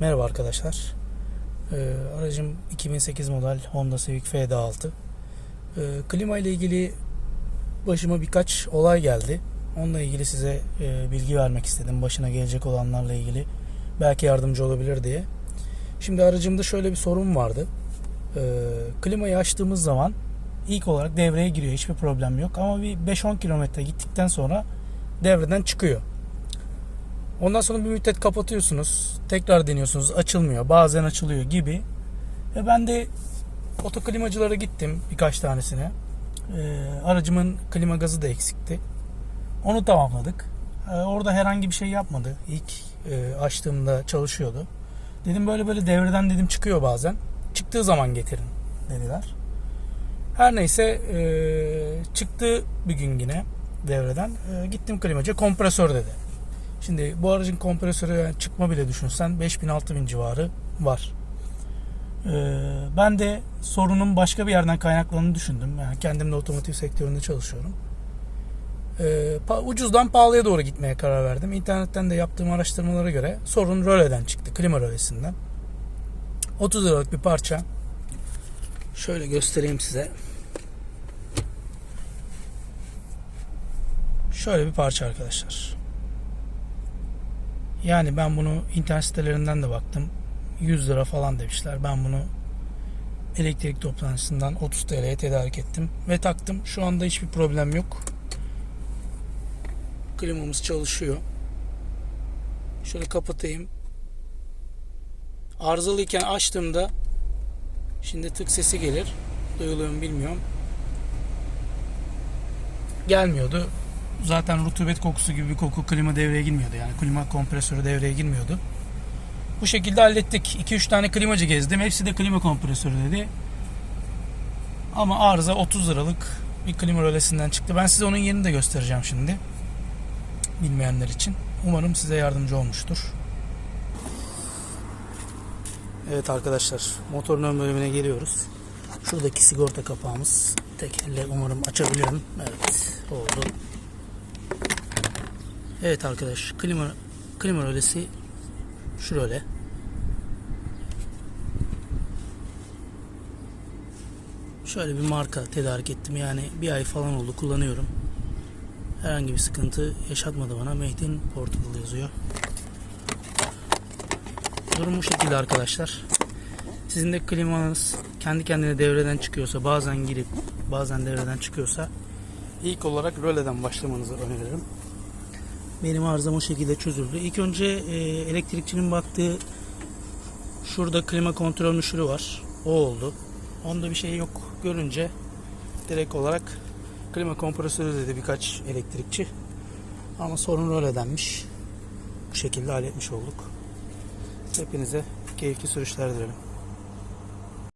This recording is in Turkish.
Merhaba arkadaşlar. Ee, aracım 2008 model Honda Civic FD6. Ee, klima ile ilgili başıma birkaç olay geldi. Onunla ilgili size e, bilgi vermek istedim. Başına gelecek olanlarla ilgili belki yardımcı olabilir diye. Şimdi aracımda şöyle bir sorun vardı. Ee, klimayı açtığımız zaman ilk olarak devreye giriyor. Hiçbir problem yok. Ama bir 5-10 kilometre gittikten sonra devreden çıkıyor. Ondan sonra bir müddet kapatıyorsunuz. Tekrar deniyorsunuz. Açılmıyor. Bazen açılıyor gibi. Ve ben de otoklimacılara gittim birkaç tanesine. Ee, aracımın klima gazı da eksikti. Onu tamamladık. Ee, orada herhangi bir şey yapmadı. İlk e, açtığımda çalışıyordu. Dedim böyle böyle devreden dedim çıkıyor bazen. Çıktığı zaman getirin dediler. Her neyse e, çıktı bir gün yine devreden. E, gittim klimacıya kompresör dedi. Şimdi bu aracın kompresörü yani çıkma bile düşünsen 5000-6000 civarı var. Ee, ben de sorunun başka bir yerden kaynaklandığını düşündüm. Yani kendim de otomotiv sektöründe çalışıyorum. Ee, pa- ucuzdan pahalıya doğru gitmeye karar verdim. İnternetten de yaptığım araştırmalara göre sorun röleden çıktı. Klima rölesinden. 30 liralık bir parça. Şöyle göstereyim size. Şöyle bir parça arkadaşlar. Yani ben bunu internet sitelerinden de baktım. 100 lira falan demişler. Ben bunu elektrik toplantısından 30 TL'ye tedarik ettim ve taktım. Şu anda hiçbir problem yok. Klimamız çalışıyor. Şöyle kapatayım. Arızalıyken açtığımda şimdi tık sesi gelir. Duyuluyor mu bilmiyorum. Gelmiyordu zaten rutubet kokusu gibi bir koku klima devreye girmiyordu. Yani klima kompresörü devreye girmiyordu. Bu şekilde hallettik. 2-3 tane klimacı gezdim. Hepsi de klima kompresörü dedi. Ama arıza 30 liralık bir klima rölesinden çıktı. Ben size onun yerini de göstereceğim şimdi. Bilmeyenler için. Umarım size yardımcı olmuştur. Evet arkadaşlar motorun ön bölümüne geliyoruz. Şuradaki sigorta kapağımız. Tek elle umarım açabiliyorum. Evet oldu. Evet arkadaş klima klima rölesi şu röle. Şöyle bir marka tedarik ettim yani bir ay falan oldu kullanıyorum. Herhangi bir sıkıntı yaşatmadı bana. Made in Portugal yazıyor. Durum bu şekilde arkadaşlar. Sizin de klimanız kendi kendine devreden çıkıyorsa bazen girip bazen devreden çıkıyorsa ilk olarak röleden başlamanızı öneririm. Benim arızam o şekilde çözüldü. İlk önce e, elektrikçinin baktığı şurada klima kontrol müşürü var. O oldu. Onda bir şey yok görünce direkt olarak klima kompresörü dedi birkaç elektrikçi. Ama sorun röledenmiş. Bu şekilde halletmiş olduk. Hepinize keyifli sürüşler dilerim.